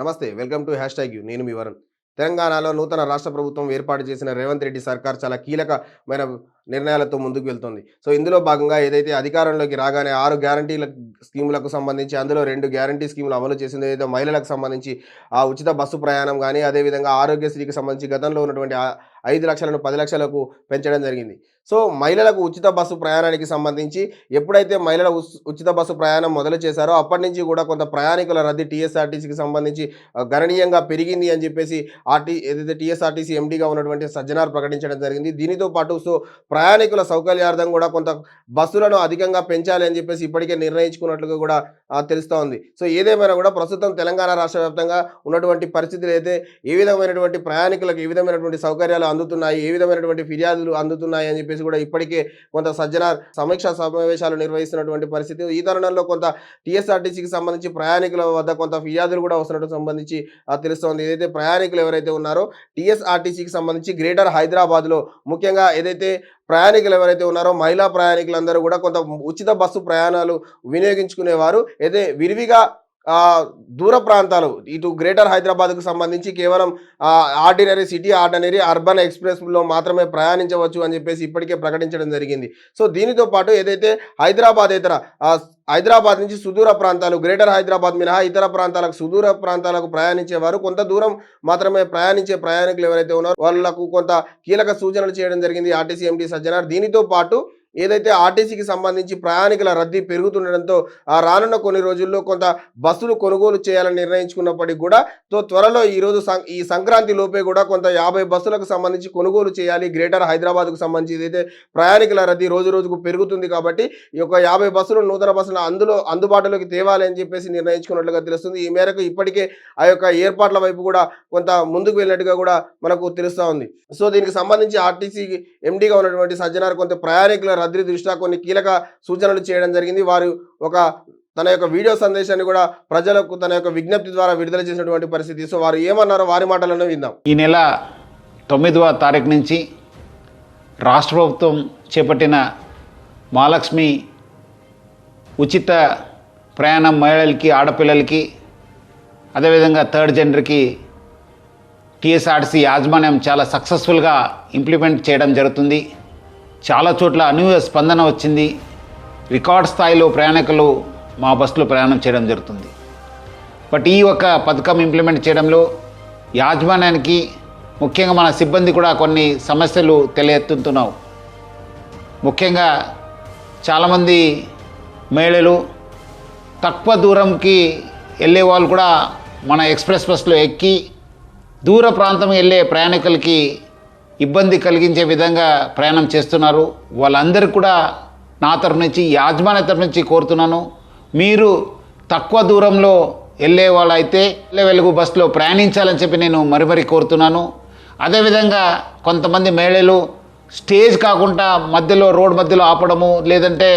నమస్తే welcome to hash tag you. నేను మీ వరుణ్. తెలంగాణలో నూతన రాష్ట్ర ప్రభుత్వం ఏర్పాటు చేసిన రేవంత్ రెడ్డి సర్కార్ చాలా కీలకమైన నిర్ణయాలతో ముందుకు వెళ్తుంది. సో ఇందులో భాగంగా ఏదైతే అధికారంలోకి రాగానే ఆరు గ్యారంటీల స్కీములకు సంబంధించి అందులో రెండు గ్యారంటీ స్కీములు అమలు చేసింది ఏదైతే మహిళలకు సంబంధించి ఆ ఉచిత బస్సు ప్రయాణం కానీ అదేవిధంగా ఆరోగ్యశ్రీకి సంబంధించి గతంలో ఉన్నటువంటి ఐదు లక్షలను పది లక్షలకు పెంచడం జరిగింది. సో మహిళలకు ఉచిత బస్సు ప్రయాణానికి సంబంధించి ఎప్పుడైతే మహిళల ఉచిత బస్సు ప్రయాణం మొదలు చేశారో అప్పటి నుంచి కూడా కొంత ప్రయాణికుల రద్దీ టీఎస్ఆర్టీసీకి సంబంధించి గణనీయంగా పెరిగింది అని చెప్పేసి ఆర్టీ ఏదైతే టీఎస్ఆర్టీసీ ఎండీగా ఉన్నటువంటి సజ్జనార్ ప్రకటించడం జరిగింది. దీనితో పాటు సో ప్రయాణికుల సౌకర్యార్థం కూడా కొంత బస్సులను అధికంగా పెంచాలి అని చెప్పేసి ఇప్పటికే నిర్ణయించుకున్నట్లుగా కూడా తెలుస్తూ ఉంది సో ఏదేమైనా కూడా ప్రస్తుతం తెలంగాణ రాష్ట్ర వ్యాప్తంగా ఉన్నటువంటి పరిస్థితులు అయితే ఏ విధమైనటువంటి ప్రయాణికులకు ఏ విధమైనటువంటి సౌకర్యాలు అందుతున్నాయి ఏ విధమైనటువంటి ఫిర్యాదులు అందుతున్నాయి అని చెప్పేసి కూడా ఇప్పటికే కొంత సజ్జనార్ సమీక్ష సమావేశాలు నిర్వహిస్తున్నటువంటి పరిస్థితి. ఈ తరుణంలో కొంత టీఎస్ఆర్టీసీకి సంబంధించి ప్రయాణికుల వద్ద కొంత ఫిర్యాదులు కూడా వస్తున్నట్టు సంబంధించి తెలుస్తోంది. ఏదైతే ప్రయాణికులు ఎవరైతే ఉన్నారో టీఎస్ఆర్టీసీకి సంబంధించి గ్రేటర్ హైదరాబాద్లో ముఖ్యంగా ఏదైతే ప్రయాణికులు ఎవరైతే ఉన్నారో మహిళా ప్రయాణికులందరూ కూడా కొంత ఉచిత బస్సు ప్రయాణాలు వినియోగించుకునేవారు. అయితే విరివిగా దూర ప్రాంతాలు. ఇటు గ్రేటర్ హైదరాబాద్కు సంబంధించి కేవలం ఆర్డినరీ సిటీ ఆర్డినరీ అర్బన్ ఎక్స్ప్రెస్లో మాత్రమే ప్రయాణించవచ్చు అని చెప్పేసి ఇప్పటికే ప్రకటించడం జరిగింది. సో దీనితో పాటు ఏదైతే హైదరాబాద్ ఇతర హైదరాబాద్ నుంచి సుదూర ప్రాంతాలు గ్రేటర్ హైదరాబాద్ మినహా ఇతర ప్రాంతాలకు సుదూర ప్రాంతాలకు ప్రయాణించేవారు కొంత దూరం మాత్రమే ప్రయాణించే ప్రయాణికులు ఎవరైతే ఉన్నారో వాళ్ళకు కొంత కీలక సూచనలు చేయడం జరిగింది ఆర్టీసీ ఎంటీ సజ్జనార్. దీనితో పాటు ఏదైతే ఆర్టీసీకి సంబంధించి ప్రయాణికుల రద్దీ పెరుగుతుండడంతో ఆ రానున్న కొన్ని రోజుల్లో కొంత బస్సులు కొనుగోలు చేయాలని నిర్ణయించుకున్నప్పటికీ కూడా తో త్వరలో ఈ రోజు సం- ఈ సంక్రాంతి లోపే కూడా కొంత యాభై బస్సులకు సంబంధించి కొనుగోలు చేయాలి. గ్రేటర్ హైదరాబాద్కు సంబంధించి ఏదైతే ప్రయాణికుల రద్దీ రోజు రోజుకు పెరుగుతుంది కాబట్టి ఈ యొక్క యాభై బస్సులు నూతన బస్సులు అందులో అందుబాటులోకి తేవాలని చెప్పేసి నిర్ణయించుకున్నట్లుగా తెలుస్తుంది. ఈ మేరకు ఇప్పటికే ఆ యొక్క ఏర్పాట్ల వైపు కూడా కొంత ముందుకు వెళ్ళినట్టుగా కూడా మనకు తెలుస్తూ ఉంది. సో దీనికి సంబంధించి ఆర్టీసీ ఎండీగా ఉన్నటువంటి సజ్జనార్ కొంత ప్రయాణికుల రద్దీ దృష్ట్యా కొన్ని కీలక సూచనలు చేయడం జరిగింది. వారు ఒక తన యొక్క వీడియో సందేశాన్ని కూడా ప్రజలకు తన యొక్క విజ్ఞప్తి ద్వారా విడుదల చేసినటువంటి పరిస్థితి. సో వారు ఏమన్నారో వారి మాటలను విందాం. ఈ నెల తొమ్మిదవ తారీఖు నుంచి రాష్ట్ర ప్రభుత్వం చేపట్టిన మహాలక్ష్మి ఉచిత ప్రయాణం మహిళలకి ఆడపిల్లలకి అదేవిధంగా థర్డ్ జెండర్కి టీఎస్ఆర్టీసీ యాజమాన్యం చాలా సక్సెస్ఫుల్గా ఇంప్లిమెంట్ చేయడం జరుగుతుంది. చాలా చోట్ల అనూహ్య స్పందన వచ్చింది. రికార్డ్ స్థాయిలో ప్రయాణికులు మా బస్సులో ప్రయాణం చేయడం జరుగుతుంది. బట్ ఈ ఒక పథకం ఇంప్లిమెంట్ చేయడంలో యాజమాన్యానికి ముఖ్యంగా మన సిబ్బంది కూడా కొన్ని సమస్యలు తెలియెత్తుతున్నావు ముఖ్యంగా చాలామంది మహిళలు తక్కువ దూరంకి వెళ్ళే వాళ్ళు కూడా మన ఎక్స్ప్రెస్ బస్సులో ఎక్కి దూర ప్రాంతం వెళ్ళే ప్రయాణికులకి ఇబ్బంది కలిగించే విధంగా ప్రయాణం చేస్తున్నారు. వాళ్ళందరికీ కూడా నా తరఫు నుంచి యాజమాన్య తరఫు నుంచి కోరుతున్నాను. మీరు తక్కువ దూరంలో వెళ్ళే వాళ్ళైతే వెళ్ళే వెలుగు బస్సులో ప్రయాణించాలని చెప్పి నేను మరి మరీ కోరుతున్నాను. అదేవిధంగా కొంతమంది మహిళలు స్టేజ్ కాకుండా మధ్యలో రోడ్ మధ్యలో ఆపడము లేదంటే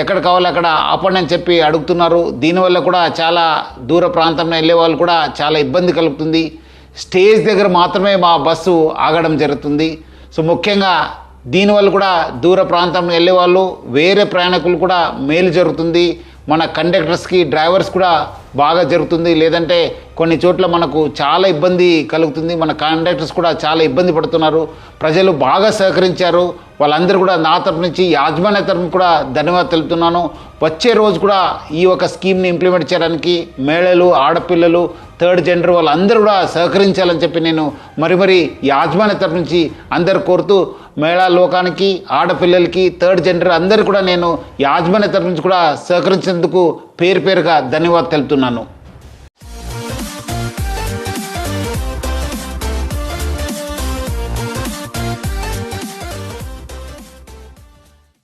ఎక్కడ కావాలో అక్కడ ఆపండి అని చెప్పి అడుగుతున్నారు. దీనివల్ల కూడా చాలా దూర ప్రాంతంలో వెళ్ళే వాళ్ళు కూడా చాలా ఇబ్బంది కలుగుతుంది. స్టేజ్ దగ్గర మాత్రమే మా బస్సు ఆగడం జరుగుతుంది. సో ముఖ్యంగా దీనివల్ల కూడా దూర ప్రాంతం వెళ్ళే వాళ్ళు వేరే ప్రయాణికులు కూడా మేలు జరుగుతుంది. మన కండక్టర్స్కి డ్రైవర్స్ కూడా బాగా జరుగుతుంది. లేదంటే కొన్ని చోట్ల మనకు చాలా ఇబ్బంది కలుగుతుంది. మన కాంట్రాక్టర్స్ కూడా చాలా ఇబ్బంది పడుతున్నారు. ప్రజలు బాగా సహకరించారు. వాళ్ళందరూ కూడా నా తరపు నుంచి యాజమాన్య తరపు కూడా ధన్యవాదాలు తెలుపుతున్నాను. వచ్చే రోజు కూడా ఈ ఒక స్కీమ్ని ఇంప్లిమెంట్ చేయడానికి మేళలు ఆడపిల్లలు థర్డ్ జెండర్ వాళ్ళందరూ కూడా సహకరించాలని చెప్పి నేను మరి మరి యాజమాన్య తరపు నుంచి అందరు కోరుతూ మహిళా లోకానికి ఆడపిల్లలకి థర్డ్ జెండర్ అందరికీ కూడా నేను యాజమాన్య తరపు నుంచి కూడా సహకరించినందుకు పేరు పేరుగా ధన్యవాదాలు తెలుపుతున్నాను.